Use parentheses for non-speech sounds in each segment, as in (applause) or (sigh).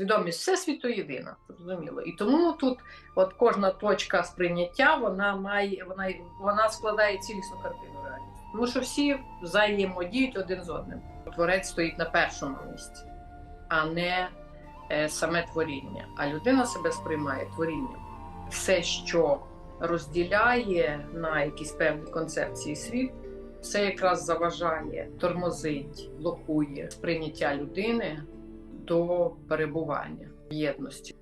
Свідомість всесвіту єдина, зрозуміло. І тому тут от кожна точка сприйняття вона має вона, вона складає цілісну картину реальності. Тому що всі взаємодіють один з одним. Творець стоїть на першому місці, а не е, саме творіння. А людина себе сприймає творінням. Все, що розділяє на якісь певні концепції світ, це якраз заважає, тормозить, блокує сприйняття людини до перебування в єдності.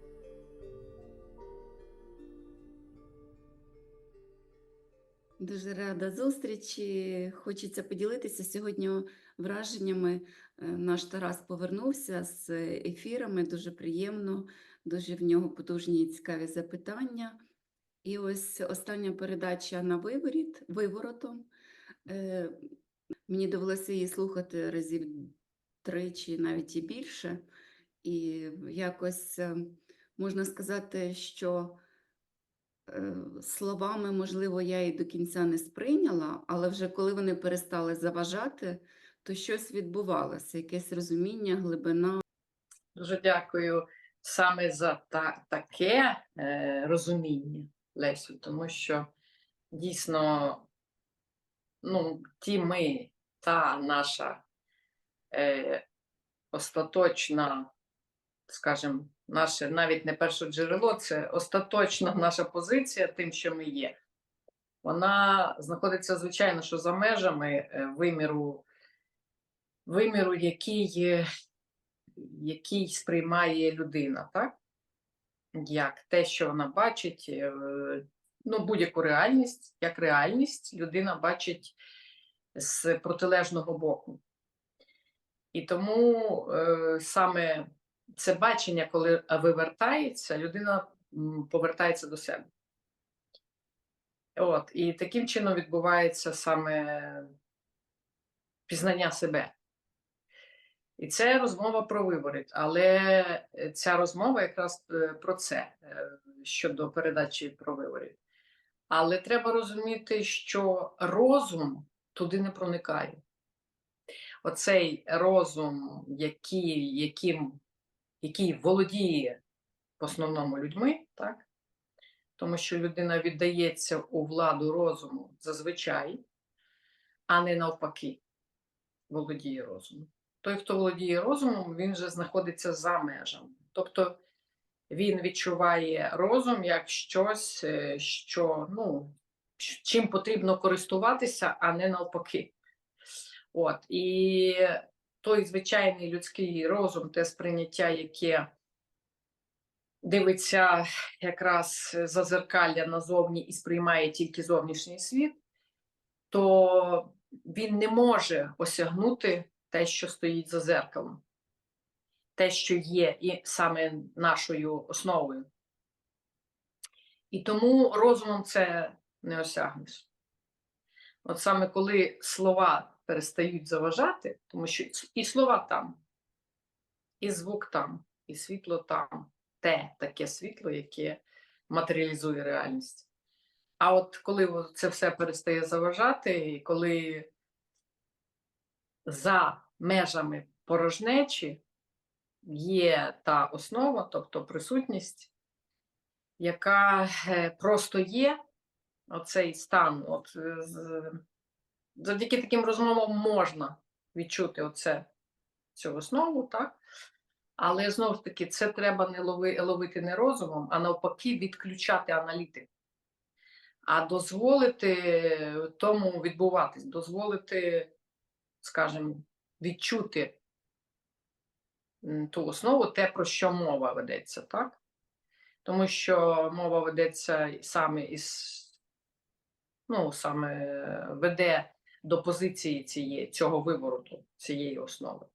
Дуже рада зустрічі. Хочеться поділитися сьогодні враженнями. Е, Наш Тарас повернувся з ефірами. Дуже приємно, дуже в нього потужні і цікаві запитання. І ось остання передача на виворіт, виворотом. Е, Мені довелося її слухати разів тричі, навіть і більше. І якось е, можна сказати, що е, словами, можливо, я і до кінця не сприйняла, але вже коли вони перестали заважати, то щось відбувалося, якесь розуміння, глибина. Дуже дякую саме за та, таке е, розуміння, Лесю, тому що дійсно ну, ті ми, та наша е, остаточна, скажімо, наше навіть не перше джерело, це остаточна наша позиція тим, що ми є. Вона знаходиться, звичайно, що за межами е, виміру, виміру, який, який сприймає людина, так? Як те, що вона бачить, е, ну, будь-яку реальність, як реальність, людина бачить з протилежного боку. І тому е, саме це бачення, коли вивертається, людина повертається до себе. От, і таким чином відбувається саме пізнання себе. І це розмова про виворіт, але ця розмова якраз е, про це е, щодо передачі про виворіт. Але треба розуміти, що розум туди не проникає. Оцей розум, який, яким, який володіє в основному людьми, так? тому що людина віддається у владу розуму зазвичай, а не навпаки, володіє розумом. Той, хто володіє розумом, він вже знаходиться за межами. Тобто він відчуває розум як щось, е, що ну, чим потрібно користуватися, а не навпаки. От. І той звичайний людський розум, те сприйняття, яке дивиться якраз за зеркалля назовні і сприймає тільки зовнішній світ, то він не може осягнути те, що стоїть за зеркалом, те, що є і саме нашою основою. І тому розумом це не осягнеш. От саме коли слова перестають заважати, тому що і слова там, і звук там, і світло там, те таке світло, яке матеріалізує реальність. А от коли це все перестає заважати, і коли за межами порожнечі є та основа, тобто присутність, яка е, просто є, оцей стан. От, е, завдяки таким розмовам можна відчути оце, цю основу, так? Але знову ж таки, це треба не лови, ловити не розумом, а навпаки, відключати аналітику. А дозволити тому відбуватись, дозволити, скажімо, відчути ту основу, те, про що мова ведеться, так? Тому що мова ведеться саме із, ну, саме веде до позиції цієї, цього вивороту, цієї основи.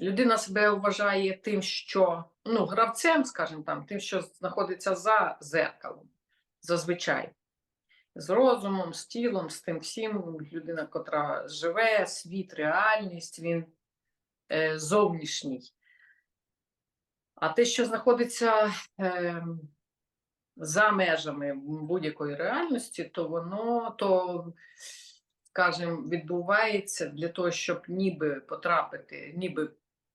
Людина себе вважає тим, що ну, гравцем, скажімо там, тим, що знаходиться за зеркалом, зазвичай. З розумом, з тілом, з тим всім, людина, котра живе, світ, реальність, він е, зовнішній. А те, що знаходиться е, за межами будь-якої реальності, то воно, то, скажімо, відбувається для того, щоб ніби потрапити, ніби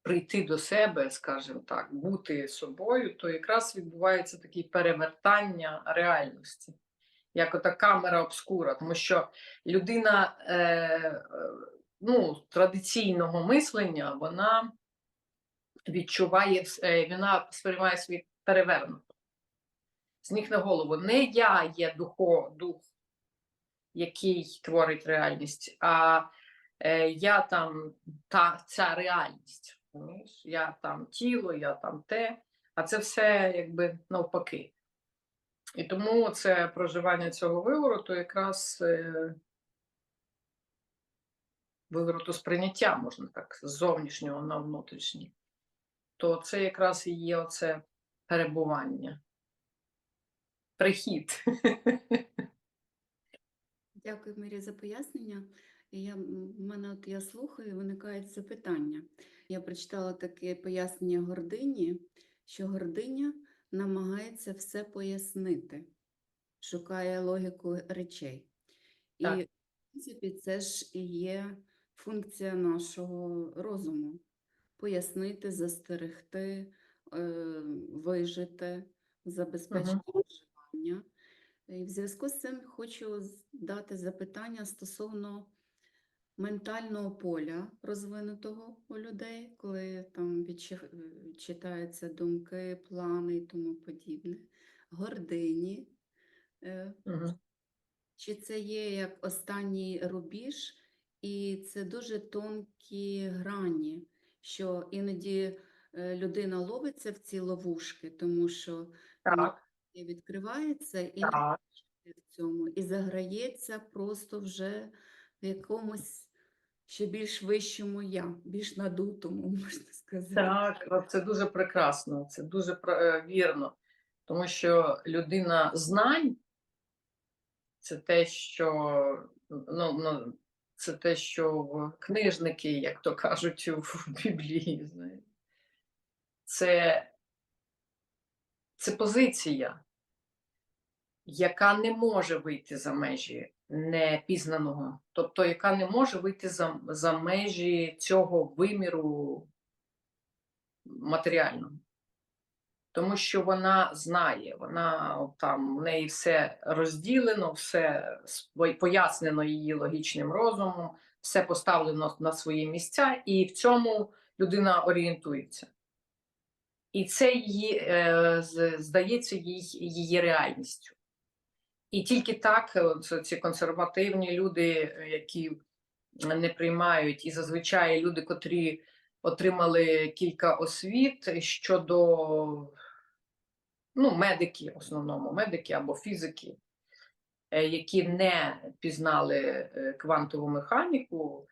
прийти до себе, скажімо так, бути собою, то якраз відбувається таке перевертання реальності, як ота камера обскура, тому що людина е, е, ну, традиційного мислення, вона відчуває, е, вона сприймає світ перевернуто. З на голову. Не я є духо, дух, який творить реальність, а е, я там та ця реальність. розумієш? Я там тіло, я там те, а це все якби навпаки. І тому це проживання цього вивороту якраз е, вивороту сприйняття, можна так, з зовнішнього на внутрішнє, то це якраз і є оце перебування, прихід. Дякую, Мірі, за пояснення. Я, в мене от я слухаю, виникають запитання. Я прочитала таке пояснення гордині, що гординя намагається все пояснити, шукає логіку речей. І, в принципі, це ж і є функція нашого розуму пояснити, застерегти, е, вижити, забезпечити виживання. І в зв'язку з цим хочу дати запитання стосовно ментального поля розвинутого у людей, коли там е, читаються думки, плани і тому подібне, гордині. Е, Мгм. Чи це є як останній рубіж, і це дуже тонкі грані, що іноді е, людина ловиться в ці ловушки, тому що Так, і відкривається і так. в цьому, і заграється просто вже в якомусь ще більш вищому я, більш надутому, (laughs) можна сказати. Так, це дуже прекрасно, це дуже е, вірно, тому що людина знань це те, що ну, ну, це те, що книжники, як то кажуть, в (laughs) Біблії, знаєте. Це, це позиція, яка не може вийти за межі непізнаного, тобто яка не може вийти за, за межі цього виміру матеріального. Тому що вона знає, вона там в неї все розділено, все пояснено її логічним розумом, все поставлено на свої місця, і в цьому людина орієнтується. І це її, е, здається їй, її реальністю. І тільки так е, ці консервативні люди, е, які не приймають, і зазвичай люди, котрі отримали кілька освіт щодо ну, медики, в основному медики або фізики, е, які не пізнали квантову механіку,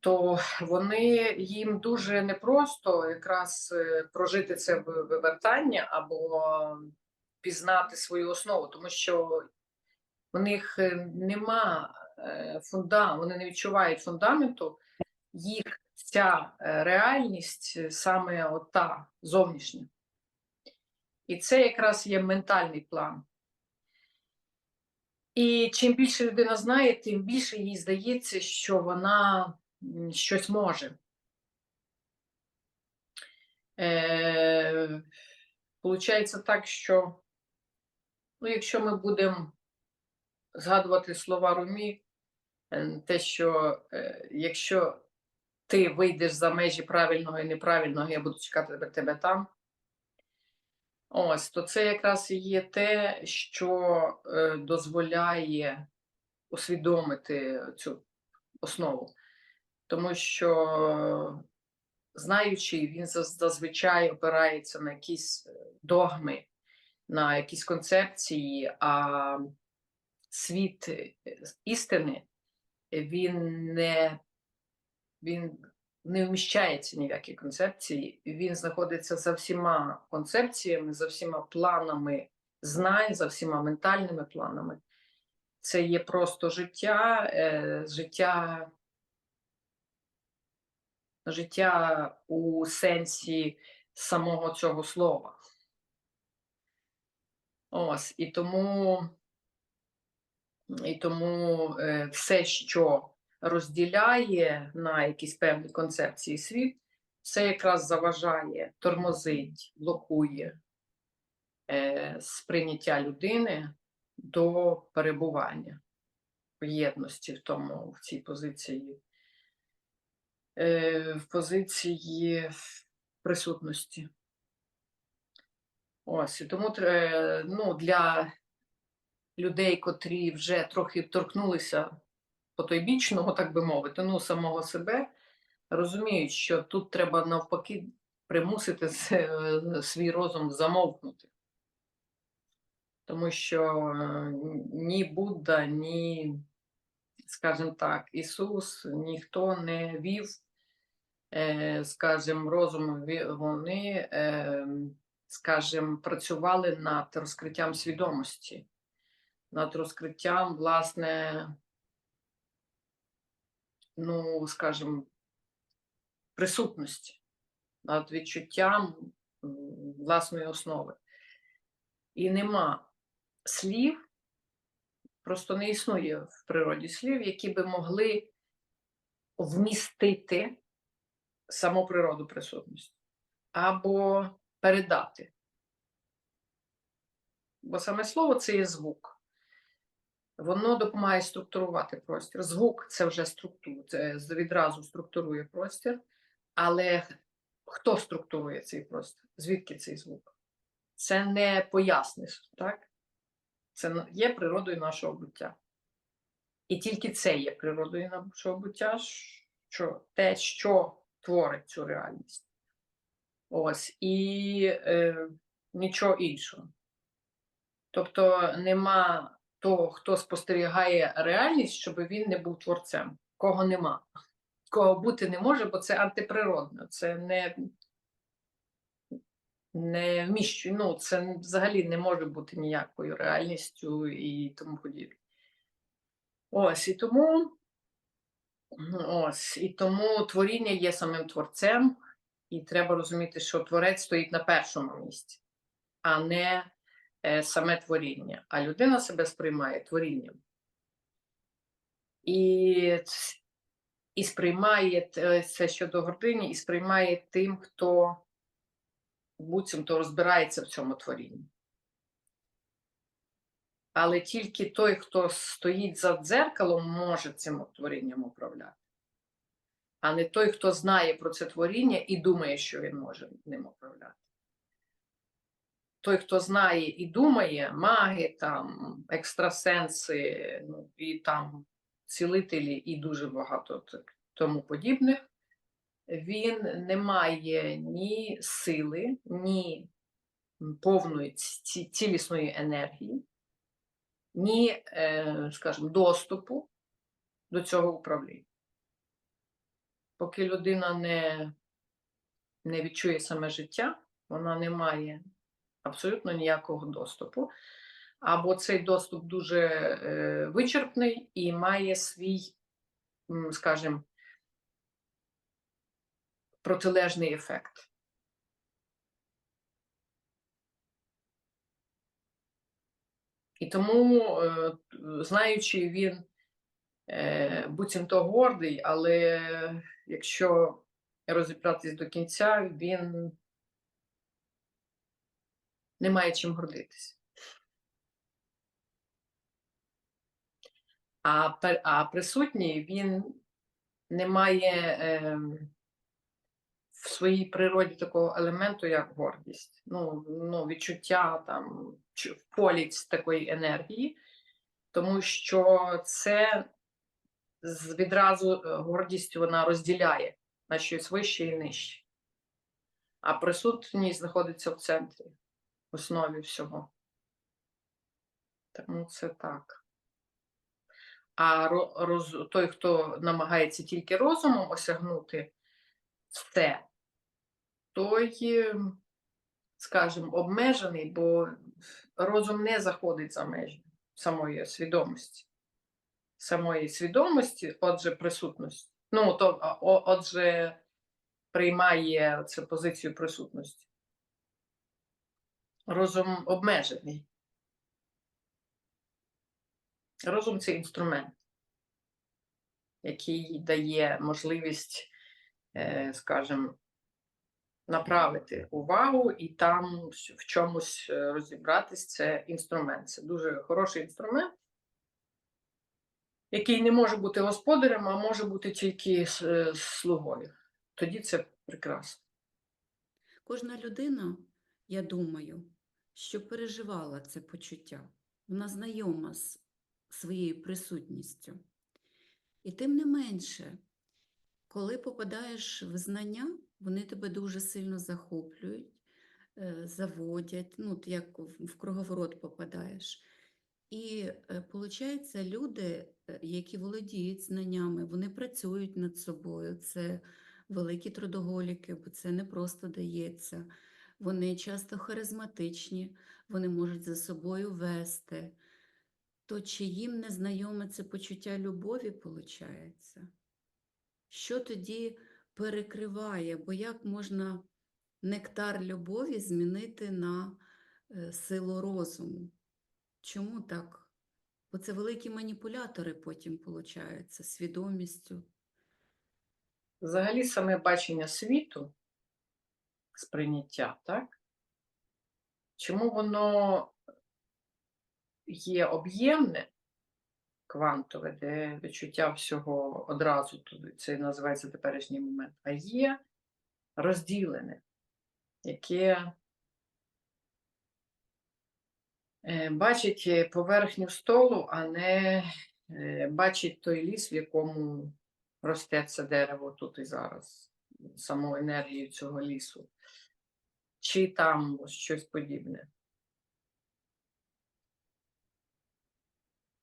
то вони їм дуже непросто якраз прожити це ви- вивертання або пізнати свою основу, тому що у них е, нема е, фунда, вони не відчувають фундаменту, їх ця е, реальність саме ота зовнішня. І це якраз є ментальний план. І чим більше людина знає, тим більше їй здається, що вона щось може. Е, Получається так, що ну, якщо ми будемо згадувати слова Румі, е, те, що е, якщо ти вийдеш за межі правильного і неправильного, я буду чекати тебе- тебе там. Ось, то це якраз і є те, що е, дозволяє усвідомити цю основу. Тому що знаючи, він зазвичай опирається на якісь догми, на якісь концепції, а світ е, істини він не, він не вміщається ні в які концепції. Він знаходиться за всіма концепціями, за всіма планами знань, за всіма ментальними планами. Це є просто життя, е, життя, життя у сенсі самого цього слова. Ось, і тому, і тому е, все, що розділяє на якісь певні концепції світ, Це якраз заважає, тормозить, блокує е, сприйняття людини до перебування в єдності в тому, в цій позиції, е, в позиції присутності. Ось, і тому ну, для людей, котрі вже трохи торкнулися потойбічного, так би мовити, ну, самого себе, розуміють, що тут треба навпаки примусити (laughs) свій розум замовкнути. Тому що е, ні Будда, ні, скажімо так, Ісус, ніхто не вів, е, скажімо, розум, вони, е, скажімо, працювали над розкриттям свідомості, над розкриттям, власне, ну, скажімо, присутності, над відчуттям власної основи. І нема слів, просто не існує в природі слів, які би могли вмістити саму природу присутності або передати. Бо саме слово це є звук. Воно допомагає структурувати простір. Звук це вже структура, це відразу структурує простір. Але хто структурує цей простір? Звідки цей звук? Це не поясниш, так? Це є природою нашого буття. І тільки це є природою нашого буття, що те, що творить цю реальність. Ось, і е, нічого іншого. Тобто нема того, хто спостерігає реальність, щоб він не був творцем. Кого нема. Кого бути не може, бо це антиприродно, це не, не вміщує. Ну, це взагалі не може бути ніякою реальністю і тому подібне. Ось, і тому, ось, і тому творіння є самим творцем, і треба розуміти, що творець стоїть на першому місці, а не е, саме творіння. А людина себе сприймає творінням. І, і сприймає це щодо гордині, і сприймає тим, хто буцімто розбирається в цьому творінні. Але тільки той, хто стоїть за дзеркалом, може цим творінням управляти. А не той, хто знає про це творіння і думає, що він може ним управляти. Той, хто знає і думає, маги, там, екстрасенси, ну, і там цілителі, і дуже багато тому подібних, він не має ні сили, ні повної цілісної енергії, ні, е, скажімо, доступу до цього управління. Поки людина не, не відчує саме життя, вона не має абсолютно ніякого доступу. Або цей доступ дуже е, вичерпний і має свій, скажімо, протилежний ефект. І тому, е, знаючи, він е, буцімто гордий, але якщо розібратись до кінця, він не має чим гордитись. А, а присутній він не має ем, в своїй природі такого елементу, як гордість. Ну, ну, відчуття там в полі ць- такої енергії, тому що це з- відразу е, гордість вона розділяє на щось вище і нижче. А присутність знаходиться в центрі, в основі всього. Тому це так. А роз, той, хто намагається тільки розумом осягнути все, той, е, скажімо, обмежений, бо розум не заходить за межі самої свідомості. Самої свідомості, отже, присутності. Ну, то, отже, приймає цю позицію присутності. Розум обмежений. Розум це інструмент, який дає можливість, е, скажімо, направити увагу і там в чомусь е, розібратись. Це інструмент. Це дуже хороший інструмент, який не може бути господарем, а може бути тільки е, слугою. Тоді це прекрасно. Кожна людина, я думаю, що переживала це почуття, вона знайома з своєю присутністю. І тим не менше, коли попадаєш в знання, вони тебе дуже сильно захоплюють, е, заводять, ну, як в круговорот попадаєш. І виходить, люди, е, які володіють знаннями, вони працюють над собою. Це великі трудоголіки, бо це не просто дається. Вони часто харизматичні, вони можуть за собою вести. То чи їм не знайоме це почуття любові, виходить? Що тоді перекриває? Бо як можна нектар любові змінити на е, силу розуму? Чому так? Бо це великі маніпулятори потім, виходить, свідомістю. Взагалі, саме бачення світу, сприйняття, так? Чому воно є об'ємне, квантове, де відчуття всього одразу це називається теперішній момент, а є розділене, яке е, бачить е, поверхню столу, а не е, бачить той ліс, в якому росте це дерево тут і зараз, саму енергію цього лісу, чи там щось подібне.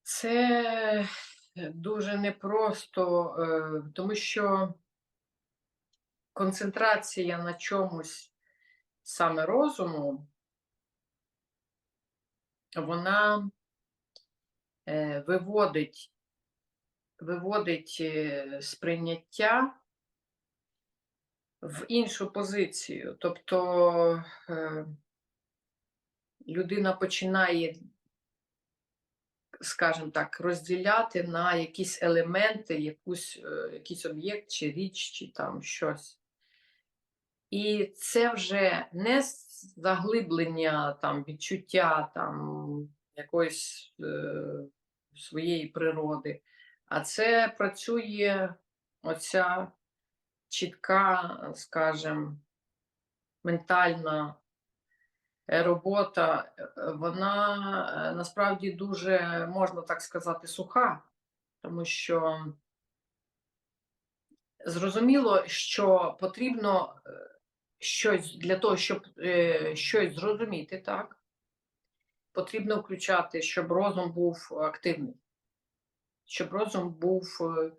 Це дуже непросто, е, тому що концентрація на чомусь саме розуму, вона е, виводить, виводить е, сприйняття в іншу позицію. Тобто е, людина починає скажімо так, розділяти на якісь елементи, якусь, е, якийсь об'єкт чи річ, чи там щось. І це вже не заглиблення там, відчуття там, якоїсь е, своєї природи, а це працює оця чітка, скажімо, ментальна е, робота, вона е, насправді дуже, можна так сказати, суха, тому що зрозуміло, що потрібно е, щось для того, щоб е, щось зрозуміти, так, потрібно включати, щоб розум був активний, щоб розум був е,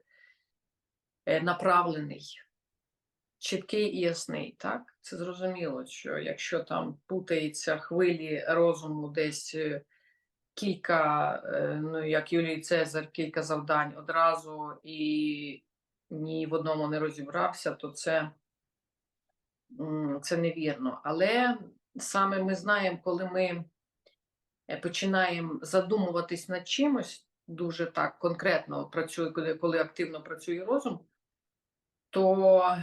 е, направлений чіткий і ясний, так? Це зрозуміло, що якщо там путається хвилі розуму десь е, кілька, е, ну як Юлій Цезар, кілька завдань одразу і ні в одному не розібрався, то це, це невірно. Але саме ми знаємо, коли ми е, починаємо задумуватись над чимось, дуже так конкретно працює, коли, активно працює розум, то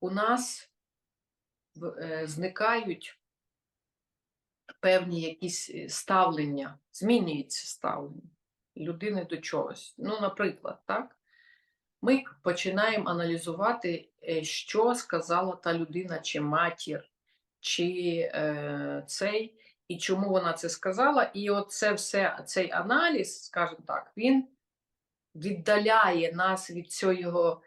у нас е, зникають певні якісь е, ставлення, змінюється ставлення людини до чогось. Ну, наприклад, так, ми починаємо аналізувати, е, що сказала та людина, чи матір, чи е, цей, і чому вона це сказала. І оце все, цей аналіз, скажімо так, він віддаляє нас від цього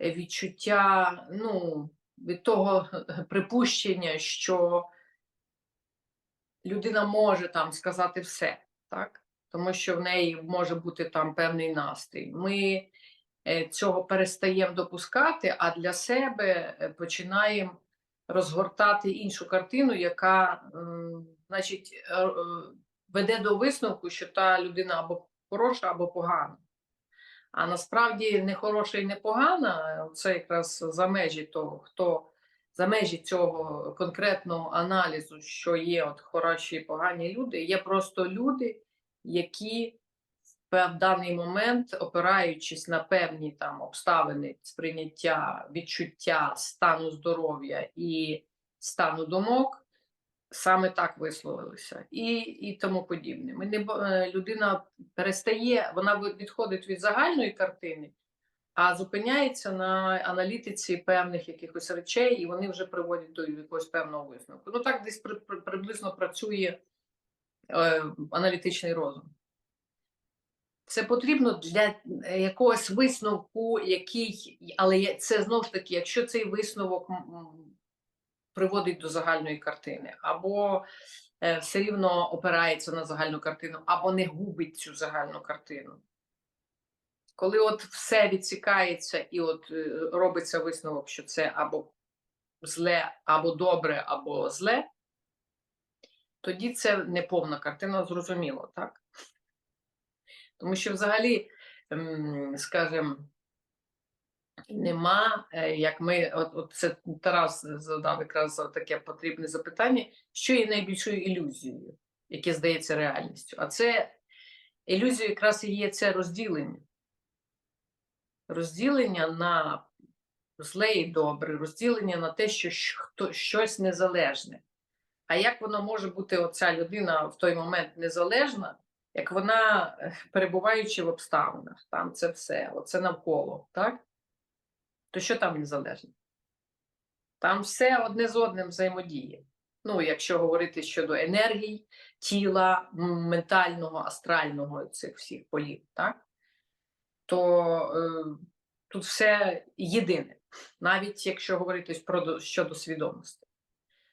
е, відчуття, ну, від того припущення, що людина може там сказати все, так? Тому що в неї може бути там певний настрій. Ми е, цього перестаємо допускати, а для себе е, починаємо розгортати іншу картину, яка, значить, е, е, веде до висновку, що та людина або хороша, або погана. А насправді не хороша і не погана, це якраз за межі того, хто за межі цього конкретного аналізу, що є от хороші і погані люди, є просто люди, які в даний момент, опираючись на певні там обставини сприйняття, відчуття стану здоров'я і стану думок, саме так висловилися, і, і тому подібне. Ми не е, людина перестає, вона відходить від загальної картини, а зупиняється на аналітиці певних якихось речей, і вони вже приводять до якогось певного висновку. Ну так десь при, при- приблизно працює е, аналітичний розум. Це потрібно для е, якогось висновку, який, але це знову ж таки, якщо цей висновок приводить до загальної картини, або е, все рівно опирається на загальну картину, або не губить цю загальну картину. Коли от все відсікається і от е, робиться висновок, що це або зле, або добре, або зле, тоді це не повна картина, зрозуміло, так? Тому що взагалі, ем, скажімо, нема, е, як ми, от, от це Тарас задав якраз таке потрібне запитання, що є найбільшою ілюзією, яке здається реальністю. А це ілюзія якраз і є це розділення. Розділення на зле і добре, розділення на те, що хто- щось незалежне. А як воно може бути оця людина в той момент незалежна, як вона, е, перебуваючи в обставинах, там це все, оце навколо, так? То що там незалежне? Там все одне з одним взаємодіє. Ну, якщо говорити щодо енергій, тіла, ментального, астрального цих всіх полів, так? То е, тут все єдине, навіть якщо говорити про щодо свідомості.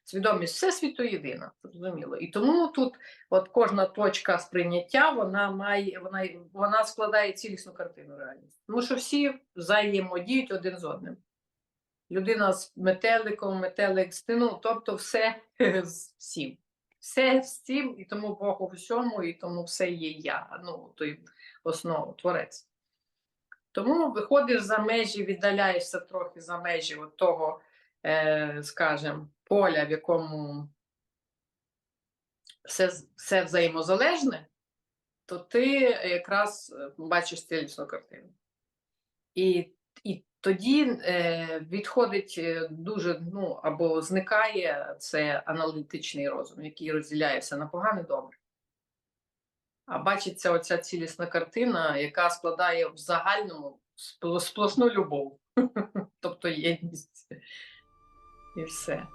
Свідомість всесвіту єдина, зрозуміло. І тому тут от кожна точка сприйняття вона має, вона, вона складає цілісну картину реальності. Тому що всі взаємодіють один з одним. Людина з метеликом, метелик з ну, тобто все (laughs) з всім. Все з цим, і тому Бог у всьому, і тому все є я. Ну, той основа, творець. Тому виходиш за межі, віддаляєшся трохи за межі от того, е, скажімо, поля, в якому все, все взаємозалежне, то ти якраз е, бачиш цілісну картину. І, і тоді е, відходить е, дуже, ну, або зникає це аналітичний розум, який розділяє все на погане добре. А бачиться оця цілісна картина, яка складає в загальному спл- сплошну любов, (laughs) тобто єдність. І все.